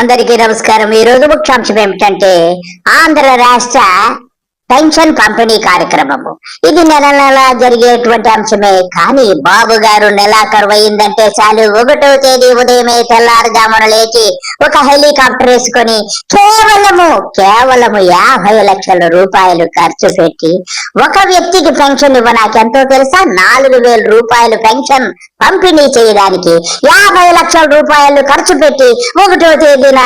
అందరికీ నమస్కారం. ఈ రోజు ముఖ్యాంశం ఏమిటంటే ఆంధ్ర రాష్ట్ర పెన్షన్ పంపిణీ కార్యక్రమము. ఇది నెల నెల జరిగేటువంటి అంశమే. కానీ బాబు గారు నెలాఖరు అయిందంటే చాలు. ఒకటో తేదీ ఉదయమే తెల్లారుజామున లేచి ఒక హెలికాప్టర్ వేసుకొని కేవలము కేవలము యాభై లక్షల రూపాయలు ఖర్చు పెట్టి ఒక వ్యక్తికి పెన్షన్ ఇవ్వ నాకెంతో తెలుసా? నాలుగు వేల రూపాయలు పెన్షన్ పంపిణీ చేయడానికి యాభై లక్షల రూపాయలు ఖర్చు పెట్టి ఒకటో తేదీన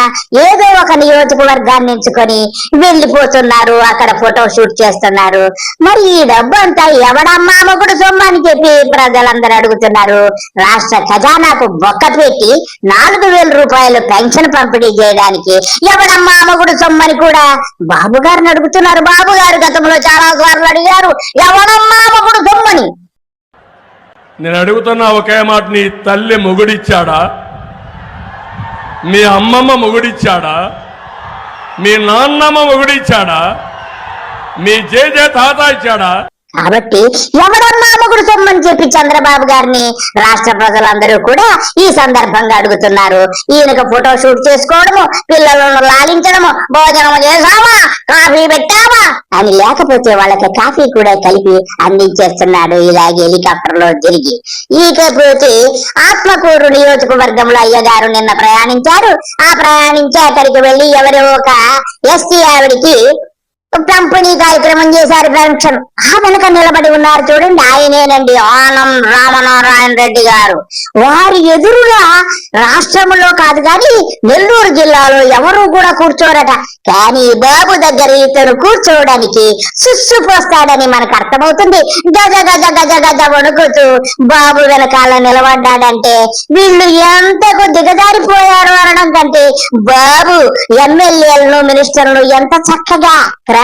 ఏదో ఒక నియోజకవర్గాన్ని ఎంచుకొని వెళ్ళిపోతున్నారు. అక్కడ ఫోటో షూట్ చేస్తున్నారు. మరి ఈ డబ్బు అంతా ఎవడమ్మా మొగుడు సొమ్ము అని చెప్పి ప్రజలందరూ అడుగుతున్నారు. రాష్ట్ర ఖజానాకు బొక్క పెట్టి నాలుగు వేల రూపాయలు పెన్షన్ పంపిణీ చేయడానికి ఎవడమ్మా మొగుడు సొమ్మని కూడా బాబు గారిని అడుగుతున్నారు. బాబు గారు గతంలో చాలా సార్లు అడిగారు ఎవడమ్మా మొగుడు సొమ్మని? నేను అడుగుతున్న ఒకే మాట నీ తల్లి మొగుడిచ్చాడా? మీ అమ్మమ్మ మొగుడిచ్చాడా? మీ నాన్నమ్మ మొగుడిచ్చాడా? మీ జేజే తాత ఇచ్చాడా? కాబట్టి ఎవడన్నా మొగుడు సొమ్మని చెప్పి చంద్రబాబు గారిని రాష్ట్ర ప్రజలందరూ కూడా ఈ సందర్భంగా అడుగుతున్నారు. ఈయనకు ఫోటో షూట్ చేసుకోవడము పిల్లలను లాలించడము భోజనం చేసావా కాఫీ పెట్టావా? అని లేకపోతే వాళ్ళకి కాఫీ కూడా కలిపి అందించేస్తున్నాడు ఇలాగే హెలికాప్టర్లో తిరిగి. ఇకపోతే ఆత్మకూరు నియోజకవర్గంలో అయ్యగారు నిన్న ప్రయాణించారు. ఆ ప్రయాణించి అక్కడికి వెళ్ళి ఎవరో ఒక ఎస్టీ ఆవిడికి పంపిణీ కార్యక్రమం చేశారు పెన్షన్ ఆ వెనక నిలబడి ఉన్నారు చూడండి ఆయనేనండి ఆనం రామనారాయణ రెడ్డి గారు. వారి ఎదురుగా రాష్ట్రంలో కాదు కానీ నెల్లూరు జిల్లాలో ఎవరు కూడా కూర్చోరట. కానీ బాబు దగ్గర ఇతను కూర్చోవడానికి సుస్సు పోస్తాడని మనకు అర్థమవుతుంది. గజ గజ గజ గజ వణుకుతూ బాబు వెనకాల నిలబడ్డాడంటే వీళ్ళు ఎంతకు దిగజారిపోయారు అనడం కంటే బాబు ఎమ్మెల్యేలను మినిస్టర్లు ఎంత చక్కగా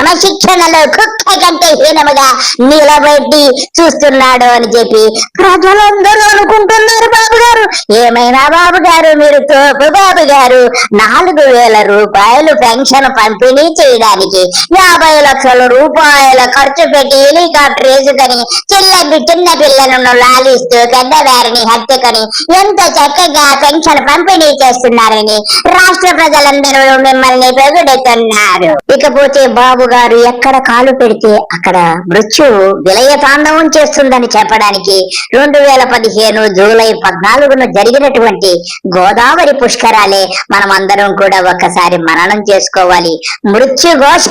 క్రమశిక్షణలో కుక్క కంటే హీనముగా నిలబెట్టి చూస్తున్నాడు అని చెప్పి ప్రజలందరూ అనుకుంటున్నారు బాబు గారు ఏమైనా బాబు గారు మీరు తోపు బాబు గారు నాలుగు వేల రూపాయలు పెన్షన్ పంపిణీ చేయడానికి యాభై లక్షల రూపాయల ఖర్చు పెట్టి హెలికాప్టర్ వేసుకొని చిన్న చిన్న పిల్లలను లాలిస్తూ పెద్దవారిని హత్తుకొని ఎంత చక్కగా పెన్షన్ పంపిణీ చేస్తున్నారని రాష్ట్ర ప్రజలందరూ మిమ్మల్ని పెగుడుతున్నారు. ఇకపోతే బాబు గారు ఎక్కడ కాలు పెడితే అక్కడ మృత్యువు విలయ తాండవం చేస్తుందని చెప్పడానికి రెండు వేల పదిహేను జూలై పద్నాలుగున జరిగినటువంటి గోదావరి పుష్కరాలే మనం అందరం కూడా ఒక్కసారి మననం చేసుకోవాలి. మృత్యు ఘోష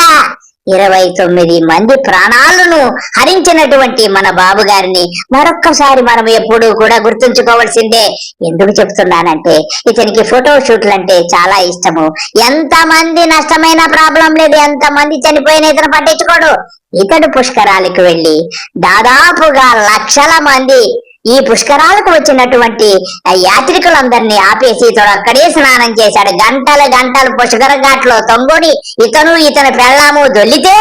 ఇరవై తొమ్మిది మంది ప్రాణాలను హరించినటువంటి మన బాబు గారిని మరొక్కసారి మనం ఎప్పుడూ కూడా గుర్తుంచుకోవాల్సిందే. ఎందుకు చెప్తున్నానంటే ఇతనికి ఫోటో షూట్లు అంటే చాలా ఇష్టము. ఎంత మంది నష్టమైన ప్రాబ్లం లేదు ఎంత మంది చనిపోయిన ఇతను పట్టించుకోడు. ఇతడు పుష్కరాలకు వెళ్ళి దాదాపుగా లక్షల మంది ఈ పుష్కరాలకు వచ్చినటువంటి యాత్రికులందరినీ ఆపేసి ఇతడు అక్కడే స్నానం చేశాడు. గంటల గంటలు పుష్కర ఘాట్లో తొంగొని ఇతను ఇతని పెళ్ళాము దొల్లితే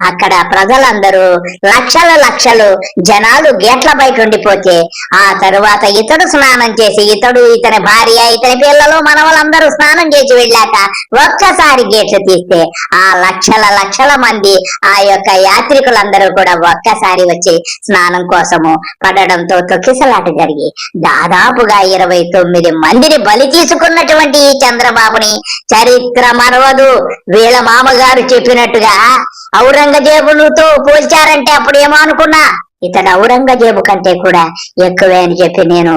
అక్కడ ప్రజలందరూ లక్షల లక్షలు జనాలు గేట్ల బయట ఉండిపోతే ఆ తరువాత ఇతడు స్నానం చేసి ఇతడు ఇతని భార్య ఇతని పిల్లలు మనవలందరూ స్నానం చేసి వెళ్ళాక ఒక్కసారి గేట్లు తీస్తే ఆ లక్షల లక్షల మంది ఆ యొక్క యాత్రికులందరూ కూడా ఒక్కసారి వచ్చి స్నానం కోసము పడడంతో తొక్కిసలాట జరిగి దాదాపుగా ఇరవై తొమ్మిది మందిని బలి తీసుకున్నటువంటి ఈ చంద్రబాబుని చరిత్ర మరవదు. వీళ్ళ మామగారు చెప్పినట్టుగా ఔరంగజేబులతో పోల్చారంటే అప్పుడు ఏమో అనుకున్నా ఇతడు ఔరంగజేబు కంటే కూడా ఎక్కువే అని చెప్పి నేను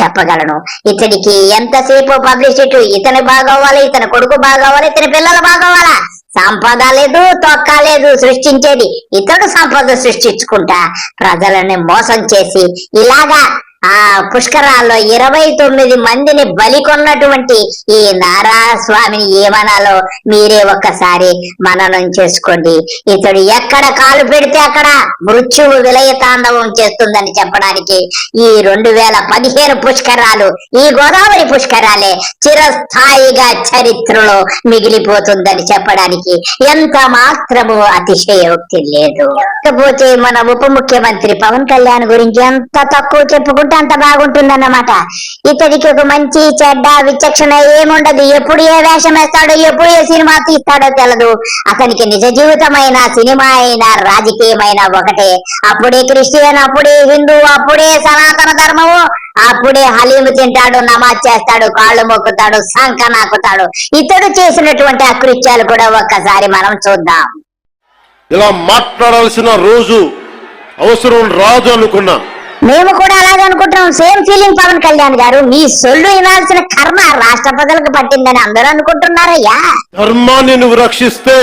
చెప్పగలను. ఇతడికి ఎంతసేపు పబ్లిసిటీ ఇతని బాగోవాలి ఇతని కొడుకు బాగోవాలి ఇతని పిల్లలు బాగోవాలా? సంపద లేదు తొక్క లేదు సృష్టించేది. ఇతడు సంపద సృష్టించుకుంటా ప్రజలని మోసం చేసి ఇలాగా ఆ పుష్కరాల్లో ఇరవై తొమ్మిది మందిని బలి కొన్నటువంటి ఈ నారా స్వామిని ఏమనాలో మీరే ఒక్కసారి మననం చేసుకోండి. ఇతడు ఎక్కడ కాలు పెడితే అక్కడ మృత్యువు విలయ తాండవం చేస్తుందని చెప్పడానికి ఈ రెండు వేల పదిహేను పుష్కరాలు ఈ గోదావరి పుష్కరాలే చిరస్థాయిగా చరిత్రలో మిగిలిపోతుందని చెప్పడానికి ఎంత మాత్రము అతిశయోక్తి లేదు. కాకపోతే మన ఉప ముఖ్యమంత్రి పవన్ కళ్యాణ్ గురించి ఎంత తక్కువ చెప్పుకుంటే అంత బాగుంటుందన్నమాట. ఇతడికి ఒక మంచి చెడ్డ విచక్షణ ఏముండదు. ఎప్పుడు ఏ వేషం వేస్తాడో ఎప్పుడు ఏ సినిమా తీస్తాడో తెలదు. అతనికి నిజ జీవితమైన సినిమా అయినా రాజకీయమైన ఒకటే. అప్పుడే క్రిస్టియన్ అప్పుడే హిందూ అప్పుడే సనాతన ధర్మము అప్పుడే అప్పుడే హలీము తింటాడు నమాజ్ చేస్తాడు కాళ్ళు మొక్కుతాడు శంఖ నాకుతాడు. ఇతడు చేసినటువంటి అకృత్యాలు కూడా ఒక్కసారి మనం చూద్దాం. ఇలా మాట్లాడాల్సిన రోజు అవసరం రాదు అనుకున్నా మేము కూడా అలాగే అనుకుంటున్నాం. సేమ్ ఫీలింగ్ పవన్ కళ్యాణ్ గారు. మీ సొల్లు వినాల్సిన కర్మ రాష్ట్ర ప్రజలకు పట్టిందని అందరూ అనుకుంటున్నారయ్యా. ధర్మాన్ని నువ్వు రక్షిస్తే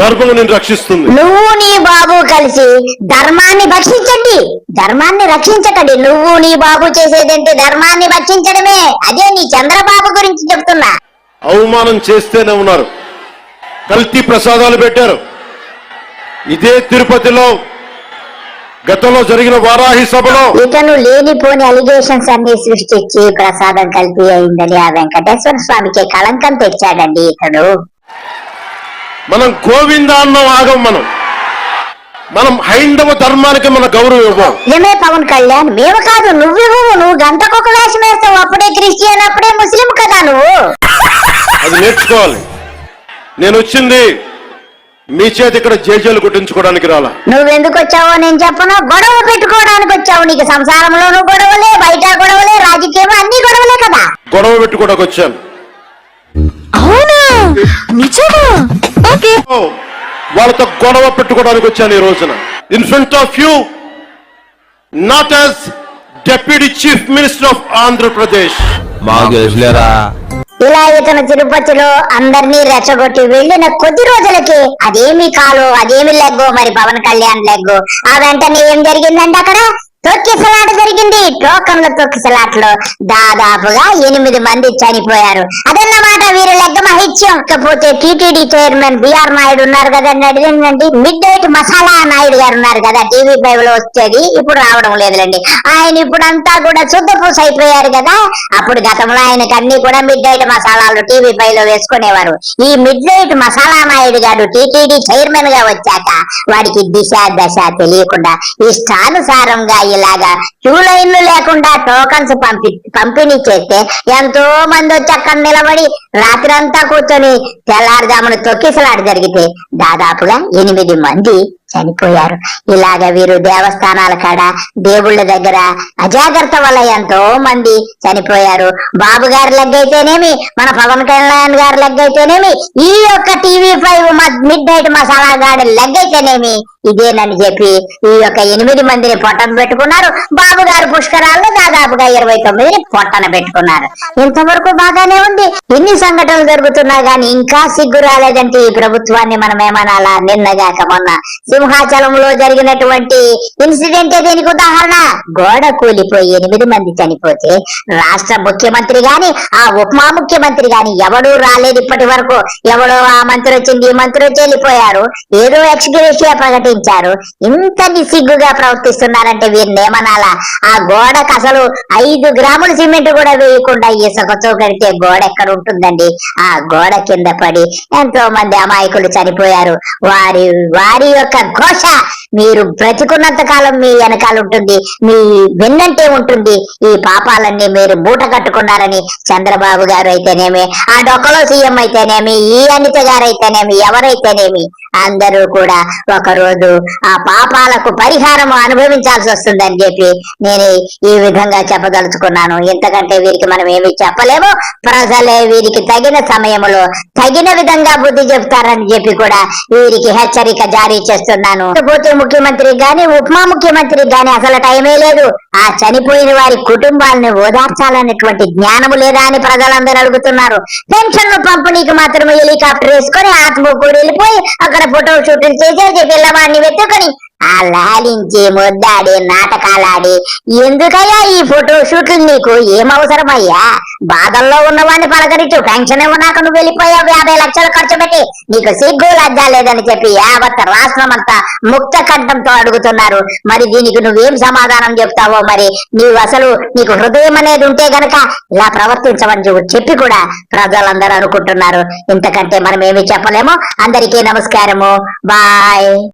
ధర్మం నేను రక్షిస్తుంది. నువ్వు నీ బాబు కలిసి ధర్మాన్ని భక్షించండి. ధర్మాన్ని రక్షించకండి. నువ్వు నీ బాబు చేసేదంటే? ధర్మాన్ని భక్షించడమే. అదే నీ చంద్రబాబు గురించి చెప్తున్నా. అవమానం చేస్తేనే ఉన్నారు. కల్తీ ప్రసాదాలు పెట్టారు. ఇదే తిరుపతిలో గతంలో జరిగిన వారాహి సభలో ఇతను లేనిపోని అలిగేషన్స్ అన్ని సృష్టించి ప్రసాదం కల్తీ అయిందని ఆ వెంకటేశ్వర స్వామికి కళంకం తెచ్చాడండి ఇతడు. మనం గోవింద అన్నం ఆగం మనం. మనం హైందవ ధర్మానికి మన గౌరవం ఇవ్వం. నిజమే పవన్ కళ్యాణ్ మేము కాదు నువ్వు నువ్వు గంటకొక వేషం వేస్తావు అప్పుడే క్రిస్టియన్ అప్పుడే ముస్లిం కదా నువ్వు. అది నేర్చుకోవాలి. నేను వచ్చింది మీ చేతి ఇక్కడ జేజేలు కొట్టించుకోవడానికి రాలా? నువ్వెందుకు వచ్చావో నేను చెప్పను. గొడవ పెట్టుకోవడానికి వచ్చావు. నీకు సంసారంలోనూ గొడవలే బయట గొడవలే రాజకీయం అన్ని గొడవలే కదా. గొడవ పెట్టుకోవడానికి వచ్చాను. అవునా? నిజమా? ఓకే. వాళ్ళతో గొడవ పెట్టుకోవడానికి వచ్చాను ఈ రోజున. In front of you not as deputy chief minister of Andhra Pradesh మాకు తెలుసులేరా ఇలా ఇతను తిరుపతిలో అందరినీ రెచ్చగొట్టి వెళ్ళిన కొద్ది రోజులకి అదేమి కాలు అదేమి లెగ్గో మరి పవన్ కళ్యాణ్ లెగ్గు. ఆ వెంటనే ఏం జరిగిందంటే అక్కడ? తొక్కిసలాట జరిగింది. టోకన్ల తొక్కిసలాటలో దాదాపుగా ఎనిమిది మంది చనిపోయారు. అదన్నమాట వీరి లెగ్గ మహిత్యం. ఇకపోతే టీటీడీ చైర్మన్ బిఆర్ నాయుడు ఉన్నారు కదండి అడిగిందండి మిడ్ నైట్ మసాలా నాయుడు గారు ఉన్నారు కదా. టీవీ ఫైవ్లో వచ్చేది. ఇప్పుడు రావడం లేదులండి. ఆయన ఇప్పుడు అంతా కూడా శుద్ధపూస అయిపోయారు కదా. అప్పుడు గతంలో ఆయనకు అన్ని కూడా మిడ్ నైట్ మసాలాలు టీవీ ఫైవ్లో వేసుకునేవారు. ఈ మిడ్ నైట్ మసాలా నాయుడు గారు టీటీడీ చైర్మన్గా వచ్చాక వాడికి దిశ దశ తెలియకుండా ఇష్టానుసారంగా ఇలాగా క్యూ లైన్లు లేకుండా టోకన్స్ పంపి పంపిణీ చేస్తే ఎంతో మంది వచ్చి అక్కడ నిలబడి రాత్రంతా కూర్చొని తెల్లారుజామున తొక్కిసలాట జరిగితే దాదాపుగా ఎనిమిది మంది చనిపోయారు. ఇలాగ వీరు దేవస్థానాల కాడ దేవుళ్ళ దగ్గర అజాగ్రత్త వల్ల ఎంతో మంది చనిపోయారు. బాబు గారి లెగ్గైతేనేమి మన పవన్ కళ్యాణ్ గారి లెగ్గైతేనేమి ఈ యొక్క TV five midnight masala గాడి లెగ్గైతేనేమి ఇదేనని చెప్పి ఈ యొక్క ఎనిమిది మందిని పొట్టన పెట్టుకున్నారు. బాబు గారు పుష్కరాల్లో దాదాపుగా ఇరవై తొమ్మిదిని పొట్టన పెట్టుకున్నారు. ఇంతవరకు బాగానే ఉంది. ఎన్ని సంఘటనలు జరుగుతున్నా గానీ ఇంకా సిగ్గు రాలేదంటే ఈ ప్రభుత్వాన్ని మనం ఏమనాలా నిన్నగాక మొన్న సింహాచలంలో జరిగినటువంటి ఇన్సిడెంట్ దీనికి ఉదాహరణ? గోడ కూలిపోయి ఎనిమిది మంది చనిపోతే రాష్ట్ర ముఖ్యమంత్రి గాని ఆ ఉపమా ముఖ్యమంత్రి గాని ఎవడూ రాలేదు ఇప్పటి వరకు. ఎవడో ఆ మంత్రి వచ్చింది ఈ మంత్రి వచ్చి వెళ్ళిపోయారు. ఏదో ఎక్స్గ్రేషియా ప్రకటించారు. ఇంత నిసిగ్గుగా ప్రవర్తిస్తున్నారంటే వీరిని ఏమనాలా? ఆ గోడకు అసలు ఐదు గ్రాముల సిమెంట్ కూడా వేయకుండా ఇసుకతో కడితే గోడ ఎక్కడ ఉంటుందండి? ఆ గోడ కింద పడి ఎంతో మంది అమాయకులు చనిపోయారు. వారి వారి యొక్క ఘోష. మీరు బ్రతికున్నంత కాలం మీ వెనకాల ఉంటుంది. మీ వెన్నంటే ఉంటుంది. ఈ పాపాలన్నీ మీరు బూట కట్టుకున్నారని చంద్రబాబు గారు అయితేనేమి ఆ డొక్కలో సీఎం అయితేనేమి ఈ అనిత గారు అయితేనేమి ఎవరైతేనేమి? అందరూ కూడా ఒక రోజు ఆ పాపాలకు పరిహారం అనుభవించాల్సి వస్తుందని చెప్పి నేను ఈ విధంగా చెప్పదలుచుకున్నాను. ఇంతకంటే వీరికి మనం ఏమి చెప్పలేము. ప్రజలే వీరికి తగిన సమయంలో తగిన విధంగా బుద్ధి చెప్తారని చెప్పి కూడా వీరికి హెచ్చరిక జారీ చేస్తున్నాను. పోతే ముఖ్యమంత్రి గాని ఉపమా ముఖ్యమంత్రి గాని అసలు టైమే లేదు. ఆ చనిపోయిన వారి కుటుంబాలను ఓదార్చాలనేటువంటి జ్ఞానము లేదా అని ప్రజలందరూ అడుగుతున్నారు. పెన్షన్లు పంపిణీకి మాత్రమే హెలికాప్టర్ వేసుకొని ఆత్మకూరు వెళ్ళిపోయి అక్కడ ఫోటో షూటింగ్ చేసేసి పిల్లవాడిని వెతుకొని ఆ లాలించి ముద్దాడి నాటకాలాడి. ఎందుకయ్యా ఈ ఫోటో షూట్లు నీకు? ఏం అవసరమయ్యా? బాధల్లో ఉన్నవాడిని పలకరించు. పెన్షన్ ఇవ్వనాక నువ్వు వెళ్ళిపోయావు. యాభై లక్షలు ఖర్చు పెట్టి నీకు సిగ్గు లజ్జా లేదని చెప్పి యావత్ రాష్ట్రం అంతా ముక్త కంఠంతో అడుగుతున్నారు. మరి దీనికి నువ్వేం సమాధానం చెప్తావో మరి? నీవు అసలు నీకు హృదయం అనేది ఉంటే గనక ఇలా ప్రవర్తించమని చెప్పి- చెప్పి కూడా ప్రజలందరూ అనుకుంటున్నారు. ఇంతకంటే మనం ఏమి చెప్పలేము. అందరికీ నమస్కారము. బాయ్.